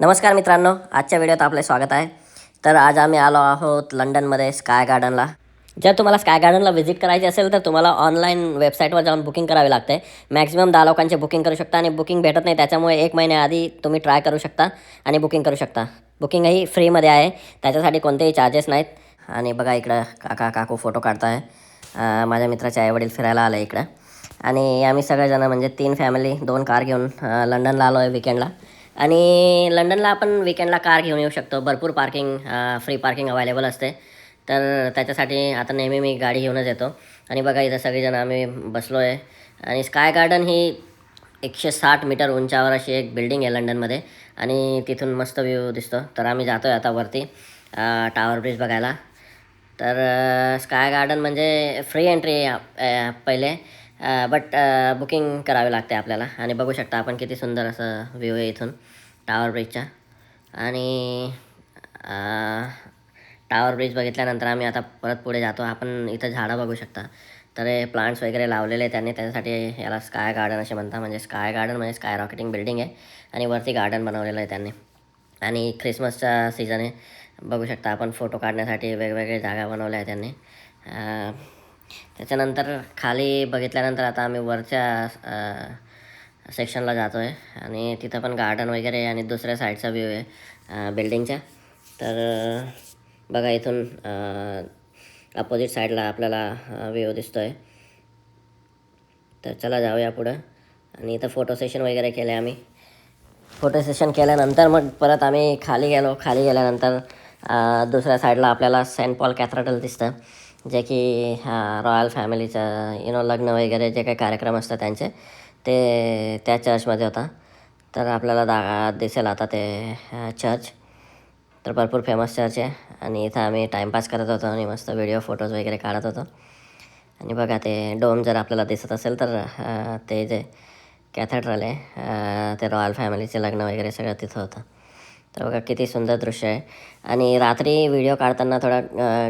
नमस्कार मित्रांनो आजच्या व्हिडिओत आपले स्वागत आहे. तर आज आम्ही आलो आहोत लंडनमध्ये स्काय गार्डनला जर तुम्हाला स्काय गार्डनला व्हिजिट करायची असेल तर तुम्हाला ऑनलाईन वेबसाईटवर जाऊन बुकिंग करावी लागते. मॅक्झिमम दहा लोकांचे बुकिंग करू शकता आणि बुकिंग भेटत नाही त्याच्यामुळे एक महिन्याआधी तुम्ही ट्राय करू शकता आणि बुकिंग करू शकता. बुकिंगही फ्रीमध्ये आहे त्याच्यासाठी कोणतेही चार्जेस नाहीत. आणि बघा इकडं काका काकू फोटो काढताय. माझ्या मित्राचे आईवडील फिरायला आले इकडं. आणि आम्ही सगळेजणं म्हणजे तीन फॅमिली दोन कार घेऊन लंडनला आलो आहे विकेंडला आणि लंडनला आपण विकेंडला कार घेऊन येऊ शकतो. भरपूर पार्किंग फ्री पार्किंग अवेलेबल असते. तर त्याच्यासाठी आता नेहमी मी गाडी घेऊनच येतो. आणि बघा इथं सगळेजण आम्ही बसलो आहे आणि स्काय गार्डन ही एकशे साठ मीटर उंचावर अशी एक बिल्डिंग आहे लंडनमध्ये. आणि तिथून मस्त व्ह्यू दिसतो. तर आम्ही जातो आहे आता वरती टावर ब्रिज बघायला. तर स्काय गार्डन म्हणजे फ्री एंट्री आहे पहिले. बट बुकिंग करावी लागते आपल्याला. आणि बघू शकता आपण किती सुंदर असं व्ह्यू आहे इथून टावर ब्रिजचा आणि टावर ब्रिज बघितल्यानंतर आम्ही आता परत पुढे जातो. आपण इथं झाडं बघू शकता. तर हे प्लांट्स वगैरे लावलेले आहेत त्यांनी. त्याच्यासाठी याला स्काय गार्डन असे म्हणतात. म्हणजे स्काय गार्डन म्हणजे स्काय रॉकेटिंग बिल्डिंग आहे. आणि वरती गार्डन बनवलेलं आहे त्यांनी. आणि ख्रिसमसचा सीझन आहे. बघू शकता आपण फोटो काढण्यासाठी वेगवेगळे जागा बनवल्या आहेत त्यांनी. त्याच्यानंतर खाली बघितल्यानंतर आता आम्ही वरच्या सेक्शनला जातो आहे आणि तिथं पण गार्डन वगैरे आणि दुसऱ्या साईडचा व्ह्यू आहे बिल्डिंगच्या तर बघा इथून अपोजिट साईडला आपल्याला व्ह्यू दिसतो आहे तर चला जाऊया पुढं. आणि इथं फोटो सेशन वगैरे केले आम्ही. फोटो सेशन केल्यानंतर मग परत आम्ही खाली गेलो. खाली गेल्यानंतर दुसऱ्या साईडला आपल्याला सेंट पॉल कॅथरटल दिसतं. जे की रॉयल फॅमिलीचं यु नो लग्न वगैरे जे काही कार्यक्रम असतात त्यांचे ते त्या चर्चमध्ये होता. तर आपल्याला दा दिसेल आता ते चर्च तर भरपूर फेमस चर्च आहे. आणि इथं आम्ही टाईमपास करत होतो आणि मस्त व्हिडिओ फोटोज वगैरे काढत होतो. आणि बघा ते डोम जर आपल्याला दिसत असेल तर ते जे कॅथेड्रल आहे ते रॉयल फॅमिलीचे लग्न वगैरे सगळं तिथं होतं. तर बघा किती सुंदर दृश्य आहे. आणि रात्री व्हिडिओ काढताना थोडा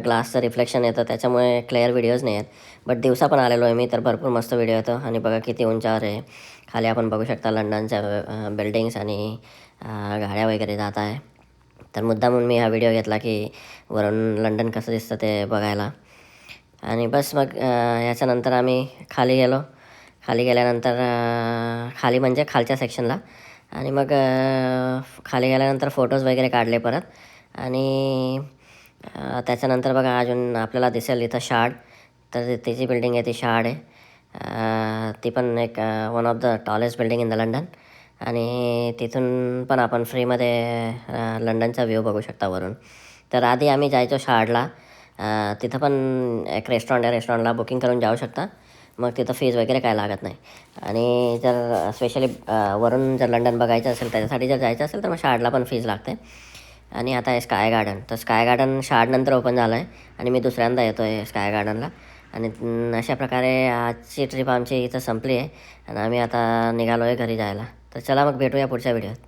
ग्लासचं रिफ्लेक्शन येतं. त्याच्यामुळे क्लिअर व्हिडिओज नाही आहेत. बट दिवसा पण आलेलो आहे मी तर भरपूर मस्त व्हिडिओ येतो. आणि बघा किती उंचावर आहे. खाली आपण बघू शकता लंडनच्या बिल्डिंग्स आणि गाड्या वगैरे जात आहे. तर मुद्दा म्हणून मी हा व्हिडिओ घेतला की वरून लंडन कसं दिसतं ते बघायला. आणि बस मग याच्यानंतर आम्ही खाली गेलो. खाली गेल्यानंतर खाली म्हणजे खालच्या सेक्शनला आणि मग खाली गेल्यानंतर फोटोज वगैरे काढले परत. आणि त्याच्यानंतर बघा अजून आपल्याला दिसेल इथं शाड. तर त्याची बिल्डिंग आहे ती शाड आहे. ती पण एक one of the tallest building in the London आणि तिथून पण आपण फ्रीमध्ये लंडनचा व्ह्यू बघू शकता वरून. तर आधी आम्ही जायचो शाडला. तिथं पण एक रेस्टॉरंट आहे रेस्टॉरंटला बुकिंग करून जाऊ शकता. मग तिथं फीज वगैरे काय लागत नाही. आणि जर स्पेशली वरून जर लंडन बघायचं असेल त्याच्यासाठी जर जायचं असेल तर मग शार्डला पण फीज लागते. आणि आता आहे स्काय गार्डन तर स्काय गार्डन शार्डनंतर ओपन झालं आहे आणि मी दुसऱ्यांदा येतो आहे स्काय गार्डनला आणि अशा प्रकारे आजची ट्रिप आमची इथं संपली आहे. आणि आम्ही आता निघालो आहे घरी जायला. तर चला मग भेटूया पुढच्या व्हिडिओत